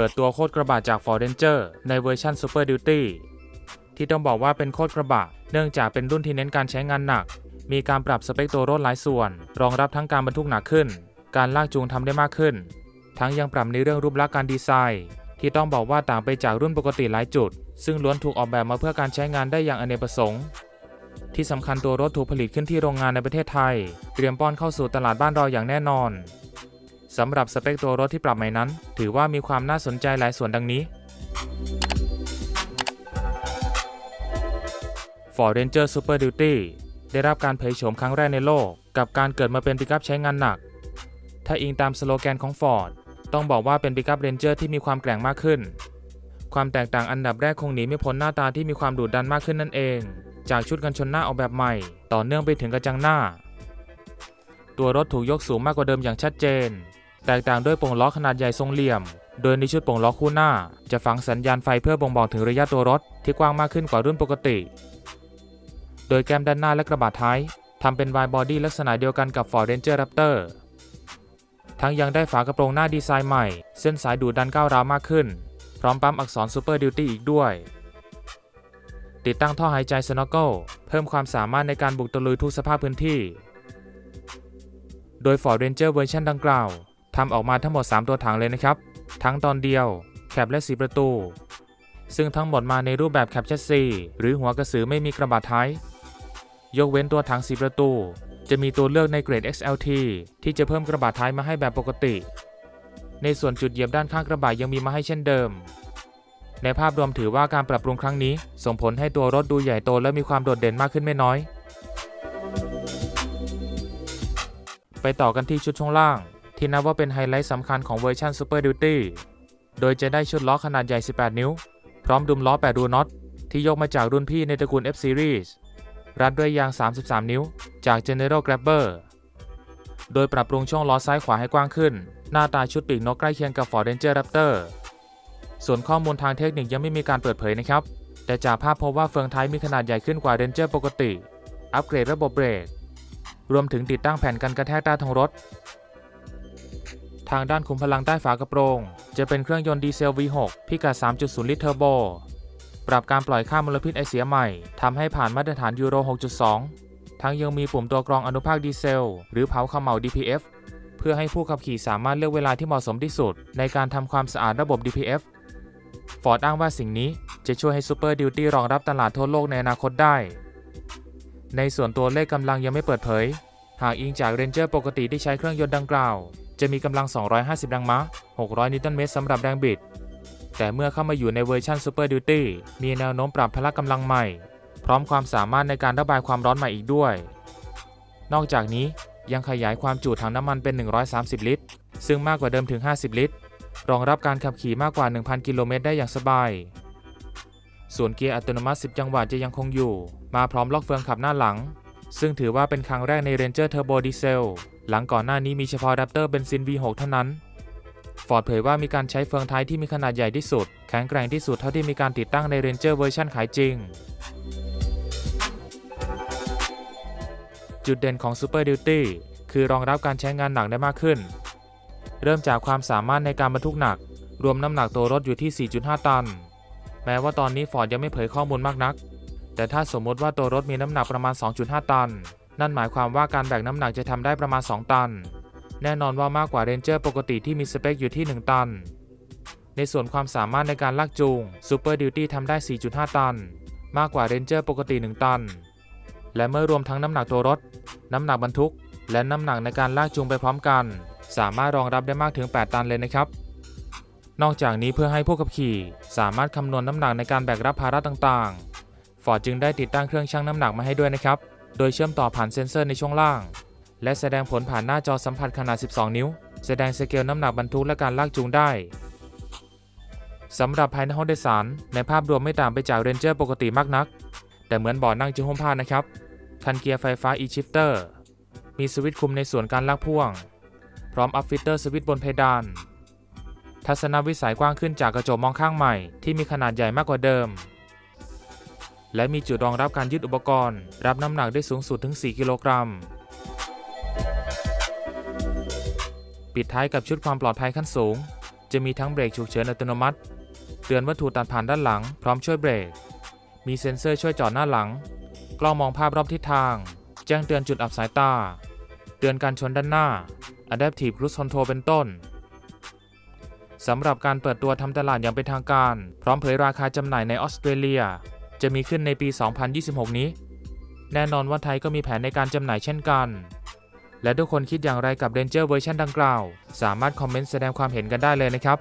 เปิดตัวโคตรกระบะจาก Ford Ranger ในเวอร์ชัน Super Duty ที่ต้องบอกว่าเป็นโคตรกระบะ เนื่องจากเป็นรุ่นที่เน้นการใช้งานหนัก มีการปรับสเปคตัวรถหลายส่วน รองรับทั้งการบรรทุกหนักขึ้น การลากจูงทำได้มากขึ้น ทั้งยังปรับในเรื่องรูปลักษณ์การดีไซน์ ที่ต้องบอกว่าต่างไปจากรุ่นปกติหลายจุด ซึ่งล้วนถูกออกแบบมาเพื่อการใช้งานได้อย่างอเนกประสงค์ที่สำคัญตัวรถถูกผลิตขึ้นที่โรงงานในประเทศไทย เตรียมป้อนเข้าสู่ตลาดบ้านเราอย่างแน่นอน สำหรับสเปคตัวรถที่ปรับใหม่นั้น ถือว่ามีความน่าสนใจหลายส่วนดังนี้ Ford Ranger Super Duty ได้รับการเผยโฉมครั้งแรกในโลก กับการเกิดมาเป็นปิกัพใช้งานหนัก ถ้าอิงตามสโลแกนของ Ford ต้องบอกว่าเป็นปิกัพ Ranger ที่มีความแกร่งมากขึ้น ความแตกต่างอันดับแรกคงหนีไม่พ้นหน้าตาที่มีความดุดันมากขึ้นนั่นเอง จากชุดกันชนหน้าออกแบบใหม่ ต่อเนื่องไปถึงกระจังหน้า ตัวรถถูกยกสูงมากกว่าเดิมอย่างชัดเจน แตกต่างด้วยป่งล้อขนาดใหญ่ทรงเหลี่ยม โดยในชุดป่งล้อคู่หน้า จะฝังสัญญาณไฟเพื่อบ่งบอกถึงระยะตัวรถที่กว้างมากขึ้นกว่ารุ่นปกติ โดยแก้มด้านหน้าและกระบะท้ายทำเป็นวายบอดี้ลักษณะเดียวกันกับ Ford Ranger Raptor ทั้งยังได้ฝากระโปรงหน้าดีไซน์ใหม่ เส้นสายดูดดันก้าวร้าวมากขึ้น พร้อมปั๊มอักษร Super Duty อีกด้วย ติดตั้งท่อหายใจ Snorkel เพิ่มความสามารถในการบุกตะลุยทุกสภาพพื้นที่ โดย Ford Ranger เวอร์ชันดังกล่าว ทำออกมาทั้งหมด 3 ตัวถังเลยนะครับ ทั้งตอนเดียว แคปและ 4 ประตู ซึ่งทั้งหมดมาในรูปแบบแคปแชสซีหรือหัวกระสือไม่มีกระบะท้าย ยกเว้นตัวถัง 4 ประตู จะมีตัวเลือกในเกรด XLT ที่จะเพิ่มกระบะท้ายมาให้แบบปกติ ในส่วนจุดเหยียบด้านข้างกระบะยังมีมาให้เช่นเดิม ในภาพรวมถือว่าการปรับปรุงครั้งนี้ ส่งผลให้ตัวรถดูใหญ่โตและมีความโดดเด่นมากขึ้นไม่น้อย ไปต่อกันที่ชุดช่วงล่าง ที่นับว่าเป็นไฮไลท์สำคัญของเวอร์ชัน Super Duty โดยจะได้ชุดล้อขนาดใหญ่ 18 นิ้ว พร้อมดุมล้อ 8 รูน็อต ที่ยกมาจากรุ่นพี่ในตระกูล F Series รัดด้วยยาง 33 นิ้ว จาก General Grabber โดยปรับปรุงช่วงล้อซ้ายขวาให้กว้างขึ้น หน้าตาชุดปีกนกใกล้เคียงกับ Ford Ranger Raptor ส่วนข้อมูลทางเทคนิคยังไม่มีการเปิดเผยนะครับ แต่จากภาพพบว่าเฟืองท้ายมีขนาดใหญ่ขึ้นกว่า Ranger ปกติ อัปเกรดระบบเบรก รวมถึงติดตั้งแผ่นกันกระแทกใต้ท้องรถ ทางด้านขุมพลังใต้ฝากระโปรง จะเป็นเครื่องยนต์ดีเซล V6 พิกัด 3.0 ลิตรเทอร์โบ ปรับการปล่อยค่ามลพิษไอเสียใหม่ ทำให้ผ่านมาตรฐานยูโร 6.2 ทั้งยังมีปุ่มตัวกรองอนุภาคดีเซล หรือเผาขม่า DPF เพื่อให้ผู้ขับขี่สามารถเลือกเวลาที่เหมาะสมที่สุด ในการทำความสะอาดระบบ DPF ฟอร์ดอ้างว่าสิ่งนี้จะช่วยให้ Super Duty รองรับตลาดทั่วโลกในอนาคตได้ ในส่วนตัวเลขกำลังยังไม่เปิดเผย หากอิงจาก Ranger ปกติที่ใช้เครื่องยนต์ดังกล่าว จะมีกำลัง 250แรงม้า600 นิวตันเมตรสำหรับแรงบิด แต่เมื่อเข้ามาอยู่ในเวอร์ชัน Super Duty มีแนวโน้มปรับพละกำลังใหม่ พร้อมความสามารถในการระบายความร้อนใหม่อีกด้วย นอกจากนี้ยังขยายความจุถังน้ำมันเป็น 130 ลิตร ซึ่งมากกว่าเดิมถึง 50 ลิตร รองรับการขับขี่มากกว่า 1,000 กิโลเมตรได้อย่างสบาย ส่วนเกียร์อัตโนมัติ 10 จังหวะจะยังคงอยู่ มาพร้อมล็อกเฟืองขับหน้าหลัง ซึ่งถือว่าเป็นครั้งแรกใน Ranger Turbo Diesel หลังก่อนหน้านี้มีเฉพาะ Raptor เบนซิน V6 เท่านั้นฟอร์ดเผยว่ามีการใช้เฟืองท้ายที่มีขนาดใหญ่ที่สุด แข็งแกร่งที่สุดเท่าที่มีการติดตั้งใน Ranger เวอร์ชันขายจริง จุดเด่นของ Super Duty คือรองรับการใช้งานหนักได้มากขึ้น เริ่มจากความสามารถในการบรรทุกหนัก รวมน้ำหนักตัวรถอยู่ที่ 4.5 ตัน แม้ว่าตอนนี้ฟอร์ดยังไม่เผยข้อมูลมากนัก แต่ถ้าสมมติว่าตัวรถมีน้ำหนักประมาณ 2.5 ตัน นั่นหมายความว่าการแบกน้ำหนักจะทำได้ประมาณ 2 ตัน แน่นอนว่ามากกว่า Ranger ปกติที่มีสเปคอยู่ที่ 1 ตัน ในส่วนความสามารถในการลากจูง Super Duty ทำได้ 4.5 ตัน มากกว่า Ranger ปกติ 1 ตัน และเมื่อรวมทั้งน้ำหนักตัวรถ น้ำหนักบรรทุก และน้ำหนักในการลากจูงไปพร้อมกัน สามารถรองรับได้มากถึง 8 ตันเลยนะครับนอกจากนี้เพื่อให้ผู้ขับขี่สามารถคำนวณน้ำหนักในการแบกรับภาระต่าง ๆฟอร์ดจึงได้ติดตั้งเครื่องชั่งน้ำหนักมาให้ด้วยนะครับ โดยเชื่อมต่อผ่านเซ็นเซอร์ในช่วงล่าง และแสดงผลผ่านหน้าจอสัมผัสขนาด 12 นิ้ว แสดงสเกลน้ำหนักบรรทุกและการลากจูงได้สำหรับภายในห้องโดยสาร ในภาพรวมไม่ต่างไปจาก Ranger ปกติมากนัก แต่เหมือนบาะนั่งจะห่มผ้านะครับ คันเกียร์ไฟฟ้า e-shifter มีสวิตช์คุมในส่วนการลากพ่วง พร้อมอัพฟิเตอร์สวิตช์บนเพดาน ทัศนวิสัยกว้างขึ้นจากกระจกมองข้างใหม่ที่มีขนาดใหญ่มากกว่าเดิม และมีจุดรองรับการยึดอุปกรณ์ รับน้ำหนักได้สูงสุดถึง 4 กิโลกรัม ปิดท้ายกับชุดความปลอดภัยขั้นสูง จะมีทั้งเบรกฉุกเฉินอัตโนมัติ เตือนวัตถุตัดผ่านด้านหลัง พร้อมช่วยเบรก มีเซ็นเซอร์ช่วยจอดหน้าหลัง กล้องมองภาพรอบทิศทาง แจ้งเตือนจุดอับสายตา เตือนการชนด้านหน้า Adaptive Cruise Control เป็นต้นสำหรับการเปิดตัวทำตลาดอย่างเป็นทางการ พร้อมเผยราคาจำหน่ายในออสเตรเลีย จะมีขึ้นในปี 2026 นี้ แน่นอนว่าไทยก็มีแผนในการจำหน่ายเช่นกัน และทุกคนคิดอย่างไรกับ Ranger เวอร์ชันดังกล่าว สามารถคอมเมนต์แสดงความเห็นกันได้เลยนะครับ